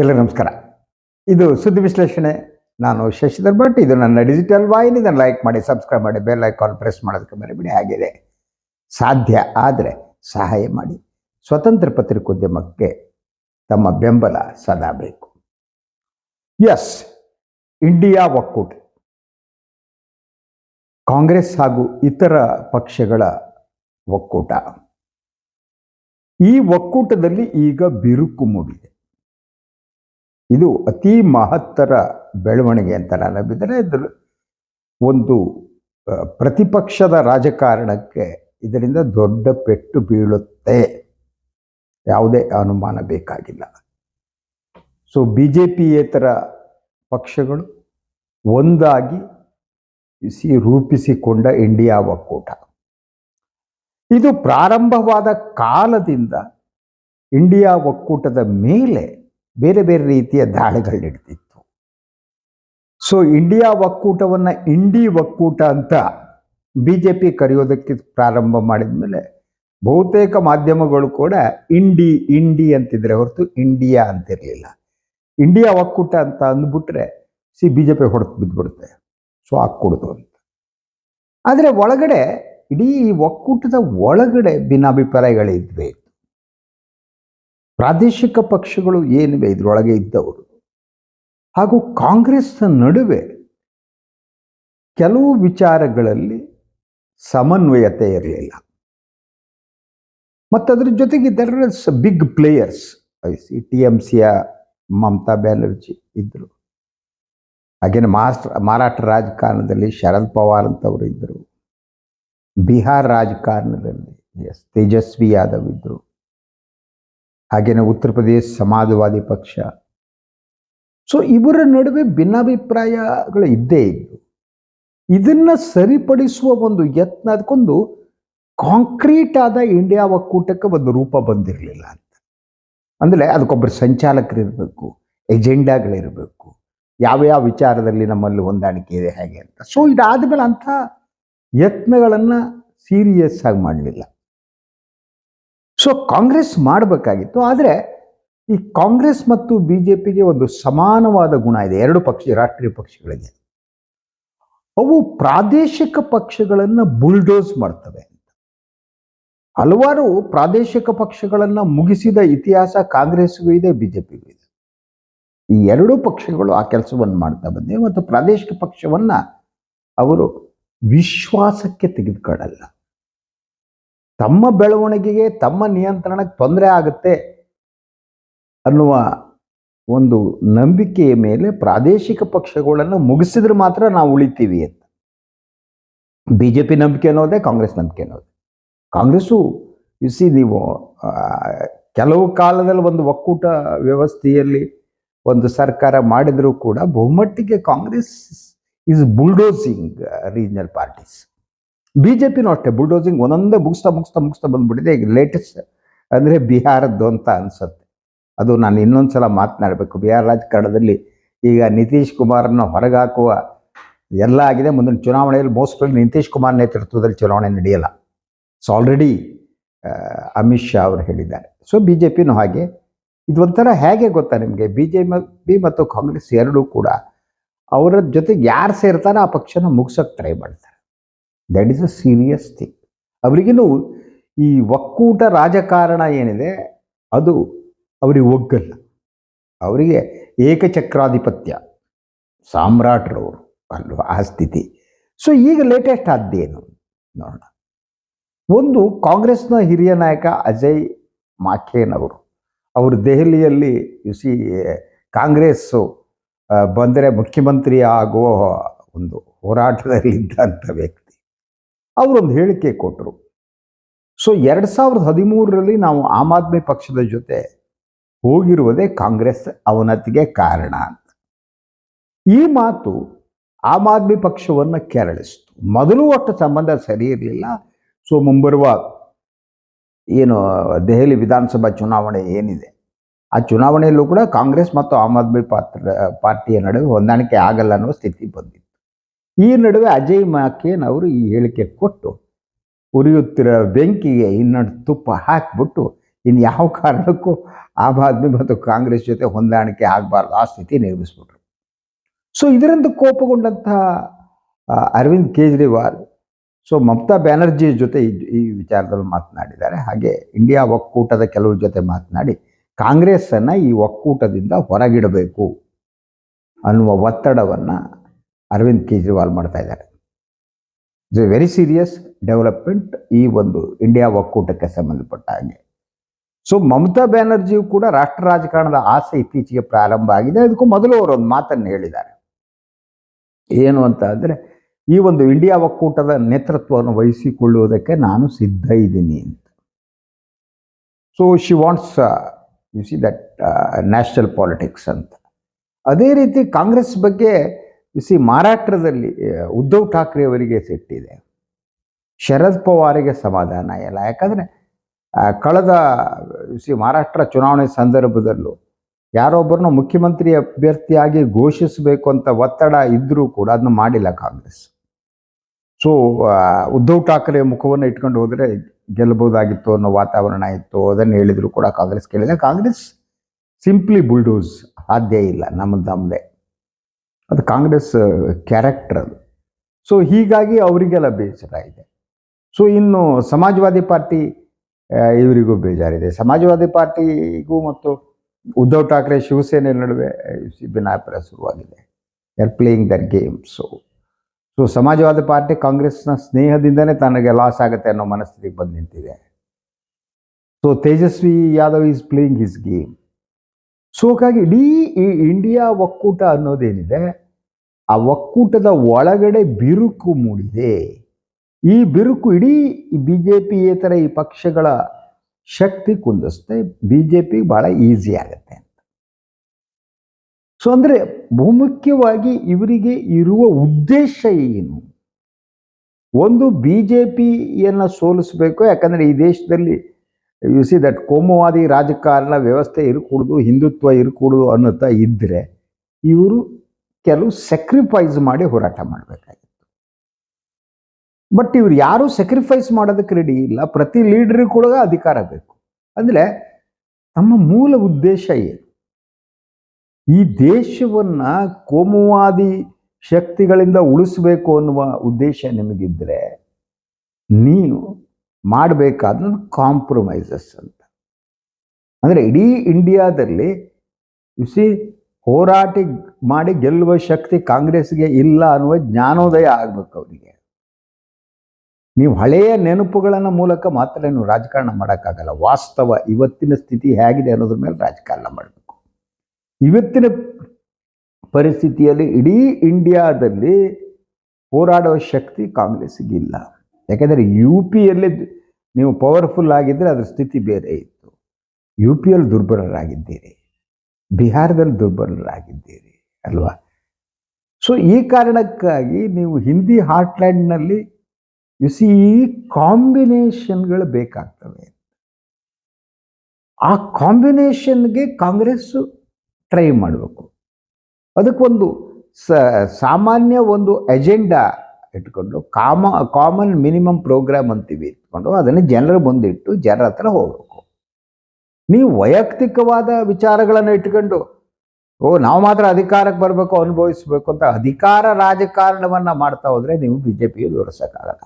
ಎಲ್ಲ ನಮಸ್ಕಾರ. ಇದು ಸುದ್ದಿ ವಿಶ್ಲೇಷಣೆ. ನಾನು ಶಶಿಧರ್ ಭಟ್. ಇದು ನನ್ನ ಡಿಜಿಟಲ್ ವಾಹಿನಿ. ಇದನ್ನು ಲೈಕ್ ಮಾಡಿ ಸಬ್ಸ್ಕ್ರೈಬ್ ಮಾಡಿ ಬೆಲ್ ಐಕಾನ್ ಪ್ರೆಸ್ ಮಾಡೋದಕ್ಕೆ ಮರಿಬಿಡಿ. ಆಗಿದೆ ಸಾಧ್ಯ ಆದರೆ ಸಹಾಯ ಮಾಡಿ. ಸ್ವತಂತ್ರ ಪತ್ರಿಕೋದ್ಯಮಕ್ಕೆ ತಮ್ಮ ಬೆಂಬಲ ಸದಾ ಬೇಕು. ಎಸ್ ಇಂಡಿಯಾ ಒಕ್ಕೂಟ. ಕಾಂಗ್ರೆಸ್ ಹಾಗೂ ಇತರ ಪಕ್ಷಗಳ ಒಕ್ಕೂಟ. ಈ ಒಕ್ಕೂಟದಲ್ಲಿ ಈಗ ಬಿರುಕು ಮೂಡಿದೆ. ಇದು ಅತಿ ಮಹತ್ತರ ಬೆಳವಣಿಗೆ ಅಂತ ನಾನು ನಂಬಿದರೆ ಇದ್ರ ಒಂದು ಪ್ರತಿಪಕ್ಷದ ರಾಜಕಾರಣಕ್ಕೆ ಇದರಿಂದ ದೊಡ್ಡ ಪೆಟ್ಟು ಬೀಳುತ್ತೆ. ಯಾವುದೇ ಅನುಮಾನ ಬೇಕಾಗಿಲ್ಲ. ಸೊ ಬಿ ಜೆ ಪಿಯೇತರ ಪಕ್ಷಗಳು ಒಂದಾಗಿ ಸಿ, ರೂಪಿಸಿಕೊಂಡ ಇಂಡಿಯಾ ಒಕ್ಕೂಟ. ಇದು ಪ್ರಾರಂಭವಾದ ಕಾಲದಿಂದ ಇಂಡಿಯಾ ಒಕ್ಕೂಟದ ಮೇಲೆ ಬೇರೆ ಬೇರೆ ರೀತಿಯ ದಾಳಿಗಳು ನಡೆದಿತ್ತು ಸೊ ಇಂಡಿಯಾ ಒಕ್ಕೂಟವನ್ನು ಇಂಡಿ ಒಕ್ಕೂಟ ಅಂತ ಬಿ ಜೆ ಪಿ ಕರೆಯೋದಕ್ಕೆ ಪ್ರಾರಂಭ ಮಾಡಿದ ಮೇಲೆ ಬಹುತೇಕ ಮಾಧ್ಯಮಗಳು ಕೂಡ ಇಂಡಿ ಇಂಡಿ ಅಂತಿದ್ರೆ ಹೊರತು ಇಂಡಿಯಾ ಅಂತಿರಲಿಲ್ಲ. ಇಂಡಿಯಾ ಒಕ್ಕೂಟ ಅಂತ ಅಂದ್ಬಿಟ್ರೆ ಸಿ ಬಿ ಜೆ ಪಿ ಹೊಡೆದು ಬಿದ್ದುಬಿಡುತ್ತೆ ಸೊ ಹಾಕ್ಕೊಡುದು ಅಂತ. ಆದರೆ ಒಳಗಡೆ, ಇಡೀ ಒಕ್ಕೂಟದ ಒಳಗಡೆ ಭಿನ್ನಾಭಿಪ್ರಾಯಗಳಿದ್ವೆ. ಪ್ರಾದೇಶಿಕ ಪಕ್ಷಗಳು ಏನಿವೆ, ಇದರೊಳಗೆ ಇದ್ದವರು. ಹಾಗೂ ಕಾಂಗ್ರೆಸ್ನ ನಡುವೆ ಕೆಲವು ವಿಚಾರಗಳಲ್ಲಿ ಸಮನ್ವಯತೆ ಇರಲಿಲ್ಲ. ಮತ್ತು ಅದರ ಜೊತೆಗೆ their big players C T M ಸಿಯ ಮಮತಾ ಬ್ಯಾನರ್ಜಿ ಇದ್ದರು ಹಾಗೇನೆ ಮಹಾರಾಷ್ಟ್ರ ಮಹಾರಾಷ್ಟ್ರ ರಾಜಕಾರಣದಲ್ಲಿ ಶರದ್ ಪವಾರ್ ಅಂತವರು ಇದ್ದರು ಬಿಹಾರ್ ರಾಜಕಾರಣದಲ್ಲಿ, ಎಸ್ ತೇಜಸ್ವಿ ಯಾದವ್ ಇದ್ದರು ಹಾಗೇನೆ ಉತ್ತರ ಪ್ರದೇಶ ಸಮಾಜವಾದಿ ಪಕ್ಷ. ಸೊ ಇವರ ನಡುವೆ ಭಿನ್ನಾಭಿಪ್ರಾಯಗಳು ಇದ್ದೇ ಇದ್ದು ಇದನ್ನ ಸರಿಪಡಿಸುವ ಒಂದು ಯತ್ನ, ಅದಕ್ಕೊಂದು ಕಾಂಕ್ರೀಟ್ ಆದ ಇಂಡಿಯಾ ಒಕ್ಕೂಟಕ್ಕೆ ಒಂದು ರೂಪ ಬಂದಿರಲಿಲ್ಲ ಅಂತ. ಅಂದರೆ ಅದಕ್ಕೊಬ್ಬರು ಸಂಚಾಲಕರು ಇರಬೇಕು ಎಜೆಂಡಾಗಳಿರಬೇಕು ಯಾವ ಯಾವ ವಿಚಾರದಲ್ಲಿ ನಮ್ಮಲ್ಲಿ ಹೊಂದಾಣಿಕೆ ಇದೆ ಹೇಗೆ ಅಂತ. ಸೊ ಇದಾದ್ಮೇಲೆ ಅಂಥ ಯತ್ನಗಳನ್ನು ಸೀರಿಯಸ್ ಆಗಿ ಮಾಡಲಿಲ್ಲ. ಸೊ ಕಾಂಗ್ರೆಸ್ ಮಾಡಬೇಕಾಗಿತ್ತು, ಆದರೆ ಈ ಕಾಂಗ್ರೆಸ್ ಮತ್ತು ಬಿ ಜೆ ಪಿಗೆ ಒಂದು ಸಮಾನವಾದ ಗುಣ ಇದೆ, ಎರಡು ಪಕ್ಷ, ರಾಷ್ಟ್ರೀಯ ಪಕ್ಷಗಳಿಗೆ. ಅವು ಪ್ರಾದೇಶಿಕ ಪಕ್ಷಗಳನ್ನು ಬುಲ್ಡೋಸ್ ಮಾಡ್ತವೆ ಹಲವಾರು ಪ್ರಾದೇಶಿಕ ಪಕ್ಷಗಳನ್ನು ಮುಗಿಸಿದ ಇತಿಹಾಸ ಕಾಂಗ್ರೆಸ್ಗೂ ಇದೆ ಬಿ ಜೆ ಪಿಗೂ ಇದೆ. ಈ ಎರಡೂ ಪಕ್ಷಗಳು ಆ ಕೆಲಸವನ್ನು ಮಾಡ್ತಾ ಬಂದಿವೆ, ಮತ್ತು ಪ್ರಾದೇಶಿಕ ಪಕ್ಷವನ್ನ ಅವರು ವಿಶ್ವಾಸಕ್ಕೆ ತೆಗೆದುಕೊಳ್ಳಲ್ಲ. ತಮ್ಮ ಬೆಳವಣಿಗೆಗೆ, ತಮ್ಮ ನಿಯಂತ್ರಣಕ್ಕೆ ತೊಂದರೆ ಆಗುತ್ತೆ ಅನ್ನುವ ಒಂದು ನಂಬಿಕೆಯ ಮೇಲೆ ಪ್ರಾದೇಶಿಕ ಪಕ್ಷಗಳನ್ನು ಮುಗಿಸಿದ್ರೆ ಮಾತ್ರ ನಾವು ಉಳಿತೀವಿ ಅಂತ. ಬಿ ಜೆ ಪಿ ನಂಬಿಕೆ ಅನ್ನೋದೇ, ಕಾಂಗ್ರೆಸ್ ನಂಬಿಕೆ ಅನ್ನೋದು. ಕಾಂಗ್ರೆಸ್ಸು ಇಸಿ ನೀವು ಕೆಲವು ಕಾಲದಲ್ಲಿ ಒಂದು ಒಕ್ಕೂಟ ವ್ಯವಸ್ಥೆಯಲ್ಲಿ ಒಂದು ಸರ್ಕಾರ ಮಾಡಿದರೂ ಕೂಡ ಬಹುಮಟ್ಟಿಗೆ Congress is bulldozing regional parties B J ಪಿನೂ ಅಷ್ಟೇ ಬುಲ್ಡೋಸಿಂಗ್ ಒಂದೊಂದೇ ಮುಗಿಸ್ತಾ ಮುಗಿಸ್ತಾ ಮುಗಿಸ್ತಾ ಬಂದ್ಬಿಟ್ಟಿದೆ. ಈಗ ಲೇಟೆಸ್ಟ್ ಅಂದರೆ ಬಿಹಾರದ್ದು ಅಂತ ಅನ್ಸುತ್ತೆ. ಅದು ನಾನು ಇನ್ನೊಂದು ಸಲ ಮಾತನಾಡಬೇಕು. ಬಿಹಾರ ರಾಜಕಾರಣದಲ್ಲಿ ಈಗ ನಿತೀಶ್ ಕುಮಾರನ್ನು ಹೊರಗಾಕುವ ಎಲ್ಲ ಆಗಿದೆ. ಮುಂದಿನ ಚುನಾವಣೆಯಲ್ಲಿ ಮೋಸ್ಟ್ಲಿ ನಿತೀಶ್ ಕುಮಾರ್ ನೇತೃತ್ವದಲ್ಲಿ ಚುನಾವಣೆ ನಡೆಯಲ್ಲ. ಸೊ ಆಲ್ರೆಡಿ ಅಮಿತ್ ಶಾ ಅವರು ಹೇಳಿದ್ದಾರೆ. ಸೊ ಬಿ ಜೆ ಪಿನೂ ಹಾಗೆ. ಇದು ಒಂಥರ ಹೇಗೆ ಗೊತ್ತಾ ನಿಮಗೆ? ಬಿ ಜೆ ಪಿ ಮತ್ತು ಕಾಂಗ್ರೆಸ್ ಎರಡೂ ಕೂಡ ಅವರ ಜೊತೆಗೆ ಯಾರು ಸೇರ್ತಾರೋ ಆ ಪಕ್ಷನ ಮುಗಿಸೋಕೆ ಟ್ರೈ ಮಾಡ್ತಾರೆ. That is a serious thing ಅವರಿಗಿನ್ನೂ ಈ ಒಕ್ಕೂಟ ರಾಜಕಾರಣ ಏನಿದೆ, ಅದು ಅವರಿಗೆ ಒಗ್ಗಲ್ಲ. ಅವರಿಗೆ ಏಕಚಕ್ರಾಧಿಪತ್ಯ, ಸಾಮ್ರಾಟರವರು ಅಲ್ವಾ, ಆ ಸ್ಥಿತಿ. ಸೊ ಈಗ ಲೇಟೆಸ್ಟ್ ಆದ್ದೇನು ನೋಡೋಣ. ಒಂದು ಕಾಂಗ್ರೆಸ್ನ ಹಿರಿಯ ನಾಯಕ ಅಜಯ್ ಮಾಖೇನ್ ಅವರು ಅವರು ದೆಹಲಿಯಲ್ಲಿ ಸಿ ಕಾಂಗ್ರೆಸ್ಸು ಬಂದರೆ ಮುಖ್ಯಮಂತ್ರಿ ಆಗುವ ಒಂದು ಹೋರಾಟದಲ್ಲಿದ್ದಂಥ ವ್ಯಕ್ತಿ ಅವರೊಂದು ಹೇಳಿಕೆ ಕೊಟ್ಟರು. ಸೊ ಎರಡು ಸಾವಿರದ ಹದಿಮೂರರಲ್ಲಿ ನಾವು ಆಮ್ ಆದ್ಮಿ ಪಕ್ಷದ ಜೊತೆ ಹೋಗಿರುವುದೇ ಕಾಂಗ್ರೆಸ್ ಅವನತಿಗೆ ಕಾರಣ ಅಂತ. ಈ ಮಾತು ಆಮ್ ಆದ್ಮಿ ಪಕ್ಷವನ್ನು ಕೆರಳಿಸ್ತು. ಮೊದಲು ಒಟ್ಟು ಸಂಬಂಧ ಸರಿ ಇರಲಿಲ್ಲ. ಸೊ ಮುಂಬರುವ ಏನು ದೆಹಲಿ ವಿಧಾನಸಭಾ ಚುನಾವಣೆ ಏನಿದೆ, ಆ ಚುನಾವಣೆಯಲ್ಲೂ ಕೂಡ ಕಾಂಗ್ರೆಸ್ ಮತ್ತು ಆಮ್ ಆದ್ಮಿ ಪಾತ್ರ, ಪಾರ್ಟಿಯ ನಡುವೆ ಹೊಂದಾಣಿಕೆ ಆಗಲ್ಲ ಅನ್ನೋ ಸ್ಥಿತಿ ಬಂದಿತ್ತು. ಈ ನಡುವೆ ಅಜಯ್ ಮಾಕೇನ್ ಅವರು ಈ ಹೇಳಿಕೆ ಕೊಟ್ಟು ಉರಿಯುತ್ತಿರೋ ಬೆಂಕಿಗೆ ಇನ್ನೊಂದು ತುಪ್ಪ ಹಾಕಿಬಿಟ್ಟು ಇನ್ನು ಯಾವ ಕಾರಣಕ್ಕೂ ಆಮ್ ಆದ್ಮಿ ಮತ್ತು ಕಾಂಗ್ರೆಸ್ ಜೊತೆ ಹೊಂದಾಣಿಕೆ ಆಗಬಾರ್ದು. ಆ ಸ್ಥಿತಿ ನಿರ್ಮಿಸ್ಬಿಟ್ರು. ಸೊ ಇದರಿಂದ ಕೋಪಗೊಂಡಂತಹ ಅರವಿಂದ್ ಕೇಜ್ರಿವಾಲ್ ಸೊ ಮಮತಾ ಬ್ಯಾನರ್ಜಿ ಜೊತೆ ಈ ವಿಚಾರದಲ್ಲಿ ಮಾತನಾಡಿದ್ದಾರೆ. ಹಾಗೆ ಇಂಡಿಯಾ ಒಕ್ಕೂಟದ ಕೆಲವ್ರ ಜೊತೆ ಮಾತನಾಡಿ, ಕಾಂಗ್ರೆಸ್ಸನ್ನು ಈ ಒಕ್ಕೂಟದಿಂದ ಹೊರಗಿಡಬೇಕು ಅನ್ನುವ ಒತ್ತಡವನ್ನು ಅರವಿಂದ್ ಕೇಜ್ರಿವಾಲ್ ಮಾಡ್ತಾ ಇದ್ದಾರೆ. It's a very serious development ಈ ಒಂದು ಇಂಡಿಯಾ ಒಕ್ಕೂಟಕ್ಕೆ ಸಂಬಂಧಪಟ್ಟ ಹಾಗೆ. ಸೊ ಮಮತಾ ಬ್ಯಾನರ್ಜಿಯು ಕೂಡ ರಾಷ್ಟ್ರ ರಾಜಕಾರಣದ ಆಸೆ ಇತ್ತೀಚೆಗೆ ಪ್ರಾರಂಭ ಆಗಿದೆ. ಅದಕ್ಕೂ ಮೊದಲು ಅವರು ಒಂದು ಮಾತನ್ನು ಹೇಳಿದ್ದಾರೆ. ಏನು ಅಂತ ಅಂದರೆ, ಈ ಒಂದು ಇಂಡಿಯಾ ಒಕ್ಕೂಟದ ನೇತೃತ್ವವನ್ನು ವಹಿಸಿಕೊಳ್ಳುವುದಕ್ಕೆ ನಾನು ಸಿದ್ಧ ಇದ್ದೀನಿ ಅಂತ. So she wants you see that national politics ಅಂತ. ಅದೇ ರೀತಿ ಕಾಂಗ್ರೆಸ್ ಬಗ್ಗೆ ಸಿ ಮಹಾರಾಷ್ಟ್ರದಲ್ಲಿ ಉದ್ಧವ್ ಠಾಕ್ರೆ ಅವರಿಗೆ ಸಿಟ್ಟಿದೆ. ಶರದ್ ಪವಾರಿಗೆ ಸಮಾಧಾನ ಇಲ್ಲ. ಯಾಕಂದರೆ ಕಳೆದ ಸಿ ಮಹಾರಾಷ್ಟ್ರ ಚುನಾವಣೆ ಸಂದರ್ಭದಲ್ಲೂ ಯಾರೊಬ್ಬರನ್ನು ಮುಖ್ಯಮಂತ್ರಿ ಅಭ್ಯರ್ಥಿಯಾಗಿ ಘೋಷಿಸಬೇಕು ಅಂತ ಒತ್ತಡ ಇದ್ದರೂ ಕೂಡ ಅದನ್ನ ಮಾಡಿಲ್ಲ ಕಾಂಗ್ರೆಸ್. ಸೊ ಉದ್ಧವ್ ಠಾಕ್ರೆ ಮುಖವನ್ನು ಇಟ್ಕೊಂಡು ಹೋದರೆ ಗೆಲ್ಲಬಹುದಾಗಿತ್ತು ಅನ್ನೋ ವಾತಾವರಣ ಇತ್ತು. ಅದನ್ನು ಹೇಳಿದ್ರು ಕೂಡ ಕಾಂಗ್ರೆಸ್ ಕೇಳಿಲ್ಲ ಕಾಂಗ್ರೆಸ್ ಸಿಂಪ್ಲಿ ಬುಲ್ಡೋಸ್ ಸಾಧ್ಯ ಇಲ್ಲ. ನಮ್ಮ ನಮ್ಮದೇ ಅದು ಕಾಂಗ್ರೆಸ್ ಕ್ಯಾರೆಕ್ಟರ್ ಅದು. ಸೊ ಹೀಗಾಗಿ ಅವರಿಗೆಲ್ಲ ಬೇಸರ ಇದೆ ಸೊ ಇನ್ನು ಸಮಾಜವಾದಿ ಪಾರ್ಟಿ ಇವರಿಗೂ ಬೇಜಾರಿದೆ. ಸಮಾಜವಾದಿ ಪಾರ್ಟಿಗೂ ಮತ್ತು ಉದ್ಧವ್ ಠಾಕ್ರೆ, ಶಿವಸೇನೆ ನಡುವೆ ಭಿನ್ನಾಭಿಪ್ರಾಯ ಶುರುವಾಗಿದೆ. Are playing their game so so Samajwadi party ಕಾಂಗ್ರೆಸ್ನ ಸ್ನೇಹದಿಂದನೇ ತನಗೆ ಲಾಸ್ ಆಗುತ್ತೆ ಅನ್ನೋ ಮನಸ್ಥಿತಿಗೆ ಬಂದು ನಿಂತಿದೆ. So Tejashwi Yadav is playing his game so ಹಾಗಾಗಿ ಇಡೀ ಈ ಇಂಡಿಯಾ ಒಕ್ಕೂಟ ಅನ್ನೋದೇನಿದೆ, ಆ ಒಕ್ಕೂಟದ ಒಳಗಡೆ ಬಿರುಕು ಮೂಡಿದೆ. ಈ ಬಿರುಕು ಇಡೀ ಬಿ ಜೆ ಪಿಯೇತರ ಈ ಪಕ್ಷಗಳ ಶಕ್ತಿ ಕುಂದಿಸ್ತೆ ಬಿ ಜೆ ಪಿ ಭಾಳ ಈಸಿ ಆಗುತ್ತೆ ಅಂತ. ಸೊ ಅಂದರೆ ಬಹುಮುಖ್ಯವಾಗಿ ಇವರಿಗೆ ಇರುವ ಉದ್ದೇಶ ಏನು? ಒಂದು ಬಿ ಜೆ ಪಿಯನ್ನು ಸೋಲಿಸಬೇಕು, ಯಾಕಂದರೆ ಈ ದೇಶದಲ್ಲಿ ಯು ಸಿ ದಟ್ ಕೋಮುವಾದಿ ರಾಜಕಾರಣ ವ್ಯವಸ್ಥೆ ಇರಕೂಡ್ದು, ಹಿಂದುತ್ವ ಇರಕೂಡ್ದು ಅನ್ನುತ್ತಾ ಇದ್ದರೆ ಇವರು ಕೆಲವು ಸ್ಯಾಕ್ರಿಫೈಸ್ ಮಾಡಿ ಹೋರಾಟ ಮಾಡಬೇಕಾಗಿತ್ತು. ಬಟ್ ಇವ್ರು ಯಾರೂ ಸ್ಯಾಕ್ರಿಫೈಸ್ ಮಾಡೋದಕ್ಕೆ ರೆಡಿ ಇಲ್ಲ. ಪ್ರತಿ ಲೀಡರ್ ಕೂಡ ಅಧಿಕಾರ ಬೇಕು. ಅಂದರೆ ನಮ್ಮ ಮೂಲ ಉದ್ದೇಶ ಏನು? ಈ ದೇಶವನ್ನ ಕೋಮುವಾದಿ ಶಕ್ತಿಗಳಿಂದ ಉಳಿಸಬೇಕು ಅನ್ನುವ ಉದ್ದೇಶ ನಿಮಗಿದ್ರೆ, ನೀವು ಮಾಡಬೇಕಾದ ಕಾಂಪ್ರಮೈಸಸ್ ಅಂತ. ಅಂದರೆ ಇಡೀ ಇಂಡಿಯಾದಲ್ಲಿ ಸಿ ಹೋರಾಟ ಮಾಡಿ ಗೆಲ್ಲುವ ಶಕ್ತಿ ಕಾಂಗ್ರೆಸ್ಗೆ ಇಲ್ಲ ಅನ್ನುವ ಜ್ಞಾನೋದಯ ಆಗ್ಬೇಕು ಅವರಿಗೆ ನೀವು ಹಳೆಯ ನೆನಪುಗಳನ್ನು ಮೂಲಕ ಮಾತ್ರ ನೀವು ರಾಜಕಾರಣ ಮಾಡೋಕ್ಕಾಗಲ್ಲ. ವಾಸ್ತವ ಇವತ್ತಿನ ಸ್ಥಿತಿ ಹೇಗಿದೆ ಅನ್ನೋದ್ರ ಮೇಲೆ ರಾಜಕಾರಣ ಮಾಡಬೇಕು. ಇವತ್ತಿನ ಪರಿಸ್ಥಿತಿಯಲ್ಲಿ ಇಡೀ ಇಂಡಿಯಾದಲ್ಲಿ ಹೋರಾಡುವ ಶಕ್ತಿ ಕಾಂಗ್ರೆಸ್ಗಿಲ್ಲ ಯಾಕೆಂದರೆ ಯು ಪಿಯಲ್ಲಿ ನೀವು ಪವರ್ಫುಲ್ ಆಗಿದ್ದರೆ ಅದರ ಸ್ಥಿತಿ ಬೇರೆ ಇತ್ತು. ಯು ಪಿಯಲ್ಲಿ ದುರ್ಬಲರಾಗಿದ್ದೀರಿ. ಬಿಹಾರದಲ್ಲಿ ದುರ್ಬಲರಾಗಿದ್ದೀರಿ, ಅಲ್ವಾ? ಸೊ ಈ ಕಾರಣಕ್ಕಾಗಿ ನೀವು ಹಿಂದಿ ಹಾರ್ಟ್ಲ್ಯಾಂಡ್ನಲ್ಲಿ ಯು ಸಿ ಈ ಕಾಂಬಿನೇಷನ್ಗಳು ಬೇಕಾಗ್ತವೆ. ಆ ಕಾಂಬಿನೇಷನ್ಗೆ ಕಾಂಗ್ರೆಸ್ಸು ಟ್ರೈ ಮಾಡಬೇಕು. ಅದಕ್ಕೊಂದು ಸಾಮಾನ್ಯ ಒಂದು ಎಜೆಂಡಾ ಇಟ್ಕೊಂಡು ಕಾಮ ಕಾಮನ್ ಮಿನಿಮಮ್ ಪ್ರೋಗ್ರಾಮ್ ಅಂತೀವಿ ಇಟ್ಕೊಂಡು ಅದನ್ನು ಜನರ ಮುಂದಿಟ್ಟು ಜನರ ಹತ್ರ ಹೋಗಬೇಕು. ನೀವು ವೈಯಕ್ತಿಕವಾದ ವಿಚಾರಗಳನ್ನು ಇಟ್ಕೊಂಡು, ಓ, ನಾವು ಮಾತ್ರ ಅಧಿಕಾರಕ್ಕೆ ಬರಬೇಕು, ಅನುಭವಿಸಬೇಕು ಅಂತ ಅಧಿಕಾರ ರಾಜಕಾರಣವನ್ನು ಮಾಡ್ತಾ ಹೋದರೆ ನೀವು ಬಿ ಜೆ ಪಿಯಲ್ಲಿ ವಿವರಿಸೋಕ್ಕಾಗಲ್ಲ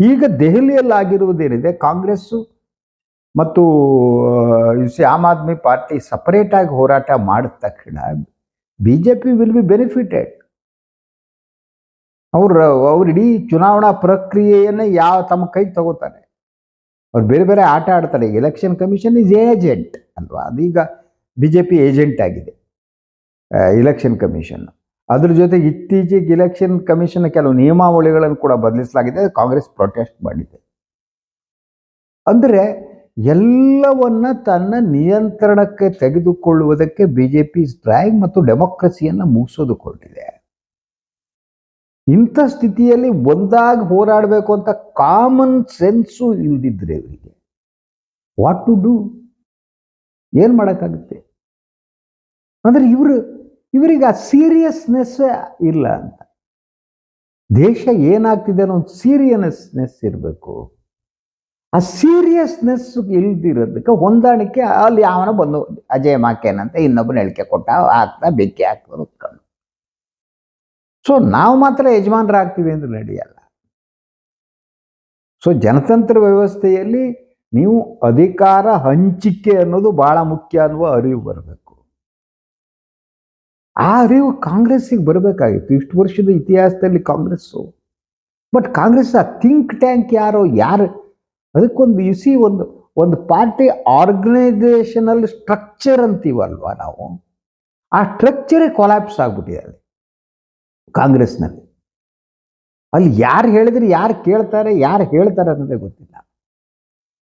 ಈಗ ದೆಹಲಿಯಲ್ಲಾಗಿರುವುದೇನಿದೆ, ಕಾಂಗ್ರೆಸ್ಸು ಮತ್ತು ಆಮ್ ಆದ್ಮಿ ಪಾರ್ಟಿ ಸಪರೇಟಾಗಿ ಹೋರಾಟ ಮಾಡಿದ ತಕ್ಷಣ B J P will be benefited ಅವ್ರು, ಅವ್ರ ಇಡೀ ಚುನಾವಣಾ ಪ್ರಕ್ರಿಯೆಯನ್ನು ಯಾವ ತಮ್ಮ ಕೈಗೆ ತಗೋತಾರೆ ಅವ್ರು ಬೇರೆ ಬೇರೆ ಆಟ ಆಡ್ತಾರೆ. ಎಲೆಕ್ಷನ್ ಕಮಿಷನ್ ಇಸ್ ಏಜೆಂಟ್ ಅಲ್ವಾ? ಅದೀಗ ಬಿ ಜೆ ಪಿ ಏಜೆಂಟ್ ಆಗಿದೆ ಎಲೆಕ್ಷನ್ ಕಮಿಷನ್ ಅದ್ರ ಜೊತೆ ಇತ್ತೀಚೆಗೆ ಇಲೆಕ್ಷನ್ ಕಮಿಷನ್ ಕೆಲವು ನಿಯಮಾವಳಿಗಳನ್ನು ಕೂಡ ಬದಲಿಸಲಾಗಿದೆ. ಕಾಂಗ್ರೆಸ್ ಪ್ರೊಟೆಸ್ಟ್ ಮಾಡಿದೆ. ಅಂದರೆ ಎಲ್ಲವನ್ನ ತನ್ನ ನಿಯಂತ್ರಣಕ್ಕೆ ತೆಗೆದುಕೊಳ್ಳುವುದಕ್ಕೆ ಬಿ ಜೆ ಪಿ ಮತ್ತು ಡೆಮೋಕ್ರಸಿಯನ್ನು ಮುಗಿಸೋದುಕೊಂಡಿದೆ ಇಂಥ ಸ್ಥಿತಿಯಲ್ಲಿ ಒಂದಾಗಿ ಹೋರಾಡಬೇಕು ಅಂತ ಕಾಮನ್ ಸೆನ್ಸು ಇಲ್ದಿದ್ರೆ ಇವರಿಗೆ. ವಾಟ್ ಟು ಡೂ ಏನು ಮಾಡೋಕ್ಕಾಗುತ್ತೆ? ಅಂದರೆ ಇವರು, ಇವರಿಗೆ ಆ ಸೀರಿಯಸ್ನೆಸ್ ಇಲ್ಲ ಅಂತ. ದೇಶ ಏನಾಗ್ತಿದೆ ಅನ್ನೋ ಒಂದು ಸೀರಿಯಸ್ನೆಸ್ ಇರಬೇಕು. ಆ ಸೀರಿಯಸ್ನೆಸ್ ಇಲ್ದಿರೋದಕ್ಕೆ ಹೊಂದಾಣಿಕೆ ಅಲ್ಲಿ ಯಾವನ ಬಂದು, ಅಜಯ್ ಮಾಕೇನ್ ಅಂತ ಇನ್ನೊಬ್ಬನ ಹೇಳಿಕೆ ಕೊಟ್ಟ, ಆಗ್ತಾ, ಬೆಂಕಿ ಹಾಕ್ತಾರೆ ಸೊ ನಾವು ಮಾತ್ರ ಯಜಮಾನರಾಗ್ತೀವಿ ಅಂದ್ರೆ ನಡೆಯಲ್ಲ ಸೊ ಜನತಂತ್ರ ವ್ಯವಸ್ಥೆಯಲ್ಲಿ ನೀವು ಅಧಿಕಾರ ಹಂಚಿಕೆ ಅನ್ನೋದು ಬಹಳ ಮುಖ್ಯ ಅನ್ನುವ ಅರಿವು ಬರಬೇಕು. ಆ ಅರಿವು ಕಾಂಗ್ರೆಸ್ಸಿಗೆ ಬರಬೇಕಾಗಿತ್ತು. ಇಷ್ಟು ವರ್ಷದ ಇತಿಹಾಸದಲ್ಲಿ ಕಾಂಗ್ರೆಸ್ಸು. ಬಟ್ ಕಾಂಗ್ರೆಸ್ ಆ ಥಿಂಕ್ ಟ್ಯಾಂಕ್ ಯಾರೋ, ಯಾರು? ಅದಕ್ಕೊಂದು ಇಸಿ ಒಂದು ಒಂದು ಪಾರ್ಟಿ ಆರ್ಗನೈಸೇಷನಲ್ ಸ್ಟ್ರಕ್ಚರ್ ಅಂತೀವಲ್ವ ನಾವು? ಆ ಸ್ಟ್ರಕ್ಚರೇ ಕೊಲಾಪ್ಸ್ ಆಗ್ಬಿಟ್ಟಿದೆ ಕಾಂಗ್ರೆಸ್ನಲ್ಲಿ. ಅಲ್ಲಿ ಯಾರು ಹೇಳಿದ್ರೆ, ಯಾರು ಕೇಳ್ತಾರೆ, ಯಾರು ಹೇಳ್ತಾರೆ ಅನ್ನೋದೇ ಗೊತ್ತಿಲ್ಲ.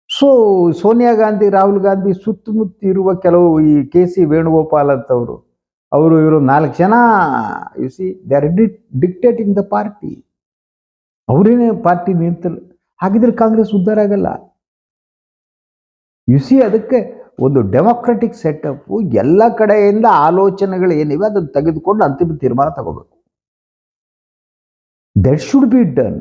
ಸೊ, ಸೋನಿಯಾ ಗಾಂಧಿ, ರಾಹುಲ್ ಗಾಂಧಿ ಸುತ್ತಮುತ್ತ ಇರುವ ಕೆಲವು ಈ ಕೆ ಸಿ ವೇಣುಗೋಪಾಲ್ ಅಂತವರು, ಅವರು ಇವರು ನಾಲ್ಕು ಜನ you see they are dictating the party ಅವರೇನೇ party ನಿಂತಲ್ಲ ಹಾಗಿದ್ರೆ ಕಾಂಗ್ರೆಸ್ ಉದ್ಧಾರ ಆಗಲ್ಲ. ಯು ಸಿ ಅದಕ್ಕೆ ಒಂದು ಡೆಮೊಕ್ರೆಟಿಕ್ ಸೆಟಪ್ ಎಲ್ಲ ಕಡೆಯಿಂದ ಆಲೋಚನೆಗಳು ಏನಿವೆ ಅದನ್ನು ತೆಗೆದುಕೊಂಡು ಅಂತಿಮ ತೀರ್ಮಾನ ತಗೋಬೇಕು. ದಟ್ ಶುಡ್ ಬಿ ಡನ್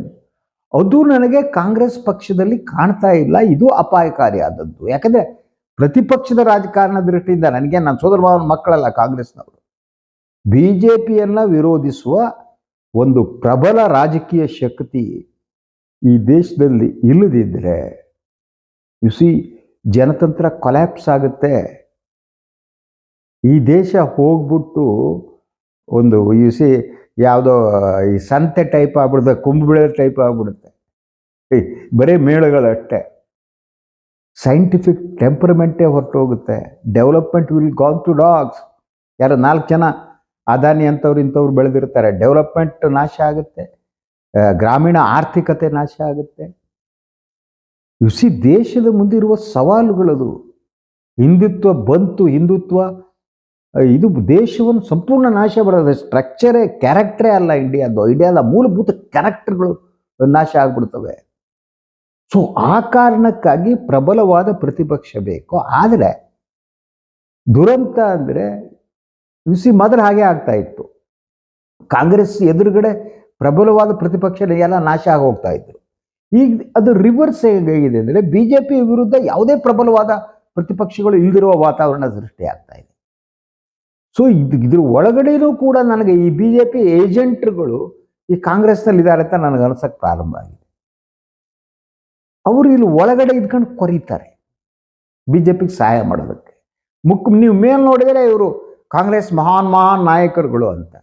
ಅದು ನನಗೆ ಕಾಂಗ್ರೆಸ್ ಪಕ್ಷದಲ್ಲಿ ಕಾಣ್ತಾ ಇಲ್ಲ. ಇದು ಅಪಾಯಕಾರಿಯಾದದ್ದು ಯಾಕಂದ್ರೆ ಪ್ರತಿಪಕ್ಷದ ರಾಜಕಾರಣ ದೃಷ್ಟಿಯಿಂದ ನನಗೆ ನನ್ನ ಸೋದರ ಭಾವನ ಮಕ್ಕಳಲ್ಲ ಕಾಂಗ್ರೆಸ್ನವರು. ಬಿ ಜೆ ಪಿಯನ್ನು ವಿರೋಧಿಸುವ ಒಂದು ಪ್ರಬಲ ರಾಜಕೀಯ ಶಕ್ತಿ ಈ ದೇಶದಲ್ಲಿ ಇಲ್ಲದಿದ್ದರೆ ಯು ಸಿ ಜನತಂತ್ರ ಕೊಲ್ಯಾಪ್ಸ್ ಆಗುತ್ತೆ. ಈ ದೇಶ ಹೋಗ್ಬಿಟ್ಟು ಒಂದು ಯು ಸಿ ಯಾವುದೋ, ಈ ಸಂತೆ ಟೈಪ್ ಆಗ್ಬಿಡುತ್ತೆ ಕುಂಭಬಿಳೆ ಟೈಪ್ ಆಗ್ಬಿಡುತ್ತೆ. ಬರೀ ಮೇಳಗಳಷ್ಟೇ. ಸೈಂಟಿಫಿಕ್ ಟೆಂಪರ್ಮೆಂಟೇ ಹೊರಟೋಗುತ್ತೆ. Development will gone to dogs ಯಾರು ನಾಲ್ಕು ಜನ ಅದಾನಿ ಅಂಥವ್ರು ಇಂಥವ್ರು ಬೆಳೆದಿರ್ತಾರೆ. ಡೆವಲಪ್ಮೆಂಟ್ ನಾಶ ಆಗುತ್ತೆ. ಗ್ರಾಮೀಣ ಆರ್ಥಿಕತೆ ನಾಶ ಆಗುತ್ತೆ. ಯುಸಿ ದೇಶದ ಮುಂದಿರುವ ಸವಾಲುಗಳದು. ಹಿಂದುತ್ವ ಬಂತು, ಹಿಂದುತ್ವ ಇದು ದೇಶವನ್ನು ಸಂಪೂರ್ಣ ನಾಶ ಬರೋದು ಸ್ಟ್ರಕ್ಚರೇ ಕ್ಯಾರೆಕ್ಟರೇ ಅಲ್ಲ ಇಂಡಿಯಾದು ಇಂಡಿಯಾದ ಮೂಲಭೂತ ಕ್ಯಾರೆಕ್ಟರ್ಗಳು ನಾಶ ಆಗ್ಬಿಡ್ತವೆ. ಸೊ ಆ ಕಾರಣಕ್ಕಾಗಿ ಪ್ರಬಲವಾದ ಪ್ರತಿಪಕ್ಷ ಬೇಕು. ಆದರೆ, ದುರಂತ ಅಂದರೆ ಸಿ ಮೊದಲು ಹಾಗೆ ಆಗ್ತಾ ಇತ್ತು. ಕಾಂಗ್ರೆಸ್ ಎದುರುಗಡೆ ಪ್ರಬಲವಾದ ಪ್ರತಿಪಕ್ಷ ಎಲ್ಲ ನಾಶ ಆಗಿ ಹೋಗ್ತಾ ಇದ್ರು. ಈಗ ಅದು ರಿವರ್ಸ್ ಹೇಗಿದೆ ಅಂದರೆ ಬಿ ಜೆ ಪಿ ವಿರುದ್ಧ ಯಾವುದೇ ಪ್ರಬಲವಾದ ಪ್ರತಿಪಕ್ಷಗಳು ಇಲ್ದಿರುವ ವಾತಾವರಣ ಸೃಷ್ಟಿಯಾಗ್ತಾ ಇದೆ ಸೊ ಇದು, ಇದ್ರ ಒಳಗಡೆನೂ ಕೂಡ ನನಗೆ ಈ ಬಿ ಜೆ ಪಿ ಏಜೆಂಟ್ರುಗಳು ಈ ಕಾಂಗ್ರೆಸ್ನಲ್ಲಿ ಇದ್ದಾರೆ ಅಂತ ನನಗೆ ಅನ್ಸಕ್ಕೆ ಪ್ರಾರಂಭ ಆಗಿದೆ. ಅವರು ಇಲ್ಲಿ ಒಳಗಡೆ ಇದ್ಕೊಂಡು ಕೊರೀತಾರೆ ಬಿ ಜೆ ಪಿಗೆ ಸಹಾಯ ಮಾಡೋದಕ್ಕೆ. ಮುಕ್, ನೀವು ಮೇಲ್ ನೋಡಿದರೆ ಇವರು ಕಾಂಗ್ರೆಸ್ ಮಹಾನ್ ಮಹಾನ್ ನಾಯಕರುಗಳು ಅಂತ.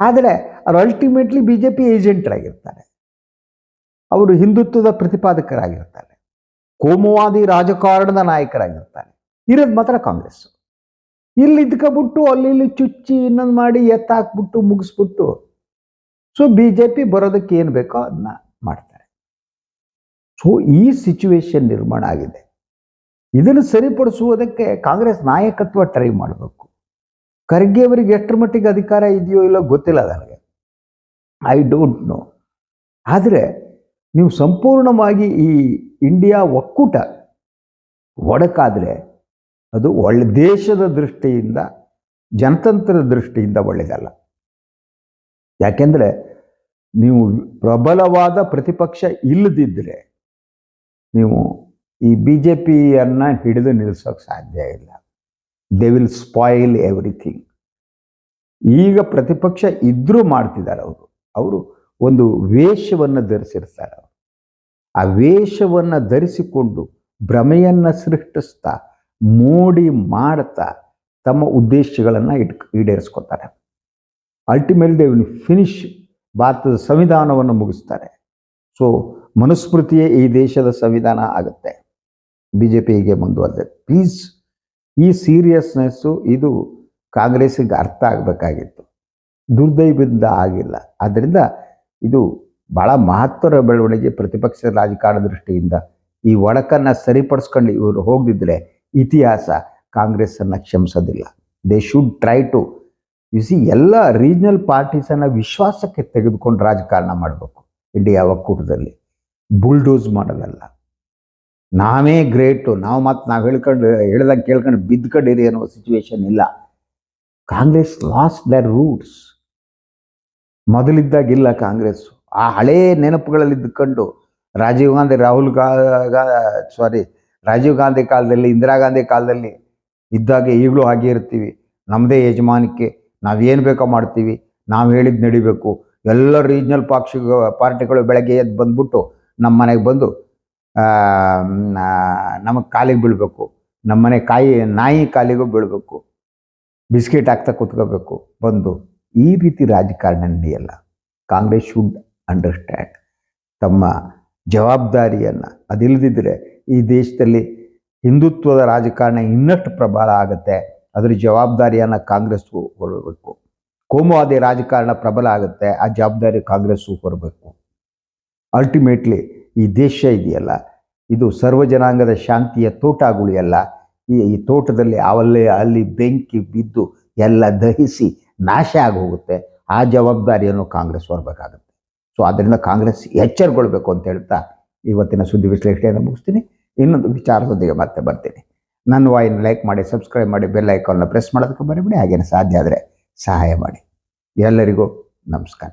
ಆದರೆ ಅವರು ಅಲ್ಟಿಮೇಟ್ಲಿ ಬಿ ಜೆ ಪಿ ಏಜೆಂಟ್ರಾಗಿರ್ತಾರೆ ಅವರು ಹಿಂದುತ್ವದ ಪ್ರತಿಪಾದಕರಾಗಿರ್ತಾರೆ. ಕೋಮುವಾದಿ ರಾಜಕಾರಣದ ನಾಯಕರಾಗಿರ್ತಾರೆ. ಇರೋದು ಮಾತ್ರ ಕಾಂಗ್ರೆಸ್ ಇಲ್ಲಿ ಇದ್ಕೊಬಿಟ್ಟು, ಅಲ್ಲಿ ಇಲ್ಲಿ ಚುಚ್ಚಿ ಇನ್ನೊಂದು ಮಾಡಿ ಎತ್ತಾಕ್ಬಿಟ್ಟು, ಮುಗಿಸ್ಬಿಟ್ಟು. ಸೊ ಬಿ ಜೆ ಪಿ ಬರೋದಕ್ಕೆ ಏನು ಬೇಕೋ ಅದನ್ನ ಮಾಡ್ತಾರೆ. ಸೊ ಈ ಸಿಚುವೇಶನ್ ನಿರ್ಮಾಣ ಆಗಿದೆ. ಇದನ್ನು ಸರಿಪಡಿಸುವುದಕ್ಕೆ ಕಾಂಗ್ರೆಸ್ ನಾಯಕತ್ವ ಟ್ರೈ ಮಾಡಬೇಕು. ಖರ್ಗೆ ಅವರಿಗೆ ಎಷ್ಟರ ಮಟ್ಟಿಗೆ ಅಧಿಕಾರ ಇದೆಯೋ ಇಲ್ಲೋ ಗೊತ್ತಿಲ್ಲ ನನಗೆ ಐ ಡೋಂಟ್ ನೋ ಆದರೆ, ನೀವು ಸಂಪೂರ್ಣವಾಗಿ ಈ ಇಂಡಿಯಾ ಒಕ್ಕೂಟ, ಒಡಕಾದರೆ ಅದು ಒಳ್ಳೆ ದೇಶದ ದೃಷ್ಟಿಯಿಂದ, ಜನತಂತ್ರದ ದೃಷ್ಟಿಯಿಂದ ಒಳ್ಳೆಯದಲ್ಲ. ಯಾಕೆಂದರೆ ನೀವು ಪ್ರಬಲವಾದ ಪ್ರತಿಪಕ್ಷ ಇಲ್ಲದಿದ್ದರೆ ನೀವು ಈ ಬಿ ಜೆ ಪಿಯನ್ನು ಹಿಡಿದು ನಿಲ್ಲಿಸೋಕೆ ಸಾಧ್ಯ ಇಲ್ಲ. ದೇ ವಿಲ್ ಸ್ಪಾಯಿಲ್ ಎವ್ರಿಥಿಂಗ್ ಈಗ ಪ್ರತಿಪಕ್ಷ ಇದ್ದರೂ ಮಾಡ್ತಿದ್ದಾರೆ ಅವರು. ಅವರು ಒಂದು ವೇಷವನ್ನು ಧರಿಸಿರ್ತಾರೆ. ಅವರು ಆ ವೇಷವನ್ನು ಧರಿಸಿಕೊಂಡು ಭ್ರಮೆಯನ್ನು ಸೃಷ್ಟಿಸ್ತಾ ಮೋಡಿ ಮಾಡ್ತಾ ತಮ್ಮ ಉದ್ದೇಶಗಳನ್ನು ಇಟ್ ಈಡೇರಿಸ್ಕೊತಾರೆ ಅಲ್ಟಿಮೇಟ್ಲಿ ದೇ ವಿಲ್ ಫಿನಿಶ್ ಭಾರತದ ಸಂವಿಧಾನವನ್ನು ಮುಗಿಸ್ತಾರೆ. ಸೊ ಮನುಸ್ಮೃತಿಯೇ ಈ ದೇಶದ ಸಂವಿಧಾನ ಆಗುತ್ತೆ. ಬಿ ಜೆ ಪಿಗೆ ಮುಂದುವರೆದ. ಪ್ಲೀಸ್ ಈ ಸೀರಿಯಸ್ನೆಸ್ಸು ಇದು ಕಾಂಗ್ರೆಸ್ಸಿಗೆ ಅರ್ಥ ಆಗಬೇಕಾಗಿತ್ತು. ದುರ್ದೈವದಿಂದ ಆಗಿಲ್ಲ. ಆದ್ದರಿಂದ ಇದು ಭಾಳ ಮಹತ್ವದ ಬೆಳವಣಿಗೆ ಪ್ರತಿಪಕ್ಷ ರಾಜಕಾರಣ ದೃಷ್ಟಿಯಿಂದ ಈ ಒಳಕನ್ನು ಸರಿಪಡಿಸ್ಕೊಂಡು ಇವರು ಹೋಗದಿದ್ದರೆ ಇತಿಹಾಸ ಕಾಂಗ್ರೆಸ್ಸನ್ನು ಕ್ಷಮಿಸೋದಿಲ್ಲ. They should try to you see ಎಲ್ಲ ರೀಜ್ನಲ್ ಪಾರ್ಟೀಸನ್ನು ವಿಶ್ವಾಸಕ್ಕೆ ತೆಗೆದುಕೊಂಡು ರಾಜಕಾರಣ ಮಾಡಬೇಕು ಇಂಡಿಯಾ ಒಕ್ಕೂಟದಲ್ಲಿ ಬುಲ್ಡೋಸ್ ಮಾಡೋದಲ್ಲ. ನಾವೇ ಗ್ರೇಟು ನಾವು ಮತ್ತು ನಾವು ಹೇಳ್ಕೊಂಡು, ಹೇಳ್ದಂಗೆ ಕೇಳ್ಕೊಂಡು ಬಿದ್ಕೊಂಡಿರಿ ಅನ್ನೋ ಸಿಚುವೇಶನ್ ಇಲ್ಲ. ಕಾಂಗ್ರೆಸ್ ಲಾಸ್ಟ್ ದರ್ ರೂಟ್ಸ್ ಮೊದಲಿದ್ದಾಗಿಲ್ಲ ಕಾಂಗ್ರೆಸ್. ಆ ಹಳೇ ನೆನಪುಗಳಲ್ಲಿ ಇದ್ದುಕೊಂಡು ರಾಜೀವ್ ಗಾಂಧಿ, ರಾಹುಲ್ ಗಾ ಸಾರಿ ರಾಜೀವ್ ಗಾಂಧಿ ಕಾಲದಲ್ಲಿ, ಇಂದಿರಾ ಗಾಂಧಿ ಕಾಲದಲ್ಲಿ ಇದ್ದಾಗೆ ಈಗಲೂ ಹಾಗೆ ಇರ್ತೀವಿ. ನಮ್ಮದೇ ಯಜಮಾನಿಕೆ ನಾವೇನು ಬೇಕೋ ಮಾಡ್ತೀವಿ, ನಾವು ಹೇಳಿದ್ ನಡಿಬೇಕು. ಎಲ್ಲ ರೀಜ್ನಲ್ ಪಕ್ಷ ಪಾರ್ಟಿಗಳು ಬೆಳಗ್ಗೆ ಎದ್ದು ಬಂದ್ಬಿಟ್ಟು ನಮ್ಮ ಮನೆಗೆ ಬಂದು ನಮಗೆ ಕಾಲಿಗೆ ಬೀಳಬೇಕು. ನಮ್ಮ ಮನೆ ಕಾಯಿ, ನಾಯಿ ಕಾಲಿಗೂ ಬೀಳಬೇಕು. ಬಿಸ್ಕೆಟ್ ಹಾಕ್ತಾ ಕುತ್ಕೋಬೇಕು. ಬಂದು ಈ ರೀತಿ ರಾಜಕಾರಣ ನಡೆಯಲ್ಲ. Congress should understand. ತಮ್ಮ ಜವಾಬ್ದಾರಿಯನ್ನು ಅದಿಲ್ಲದಿದ್ದರೆ ಈ ದೇಶದಲ್ಲಿ ಹಿಂದುತ್ವದ ರಾಜಕಾರಣ ಇನ್ನಷ್ಟು ಪ್ರಬಲ ಆಗುತ್ತೆ. ಅದರ ಜವಾಬ್ದಾರಿಯನ್ನು ಕಾಂಗ್ರೆಸ್ ಹೊರಬೇಕು. ಕೋಮುವಾದಿ ರಾಜಕಾರಣ ಪ್ರಬಲ ಆಗುತ್ತೆ, ಆ ಜವಾಬ್ದಾರಿ ಕಾಂಗ್ರೆಸ್ಸು ಹೊರಬೇಕು. ಅಲ್ಟಿಮೇಟ್ಲಿ ಈ ದೇಶ ಇದೆಯಲ್ಲ, ಇದು ಸರ್ವ ಜನಾಂಗದ ಶಾಂತಿಯ ತೋಟ ಗುಳಿಯಲ್ಲ ಈ ಈ ತೋಟದಲ್ಲಿ ಅವಲ್ಲೇ ಅಲ್ಲಿ ಬೆಂಕಿ ಬಿದ್ದು ಎಲ್ಲ ದಹಿಸಿ ನಾಶ ಆಗಿ ಹೋಗುತ್ತೆ ಆ ಜವಾಬ್ದಾರಿಯನ್ನು ಕಾಂಗ್ರೆಸ್ ಹೊರಬೇಕಾಗುತ್ತೆ. ಸೊ ಆದ್ದರಿಂದ ಕಾಂಗ್ರೆಸ್ ಎಚ್ಚರಗೊಳ್ಬೇಕು ಅಂತ ಹೇಳ್ತಾ ಇವತ್ತಿನ ಸುದ್ದಿ ವಿಶ್ಲೇಷಣೆಯನ್ನು ಮುಗಿಸ್ತೀನಿ. ಇನ್ನೊಂದು ವಿಚಾರದೊಂದಿಗೆ ಮತ್ತೆ ಬರ್ತೀನಿ. ನನ್ನ ವಾಯಿನ ಲೈಕ್ ಮಾಡಿ ಸಬ್ಸ್ಕ್ರೈಬ್ ಮಾಡಿ ಬೆಲ್ ಐಕಾನ್ನ ಪ್ರೆಸ್ ಮಾಡೋದಕ್ಕೆ ಬರೀಬಿಡಿ ಹಾಗೇನು ಸಾಧ್ಯ ಆದರೆ ಸಹಾಯ ಮಾಡಿ. ಎಲ್ಲರಿಗೂ ನಮಸ್ಕಾರ.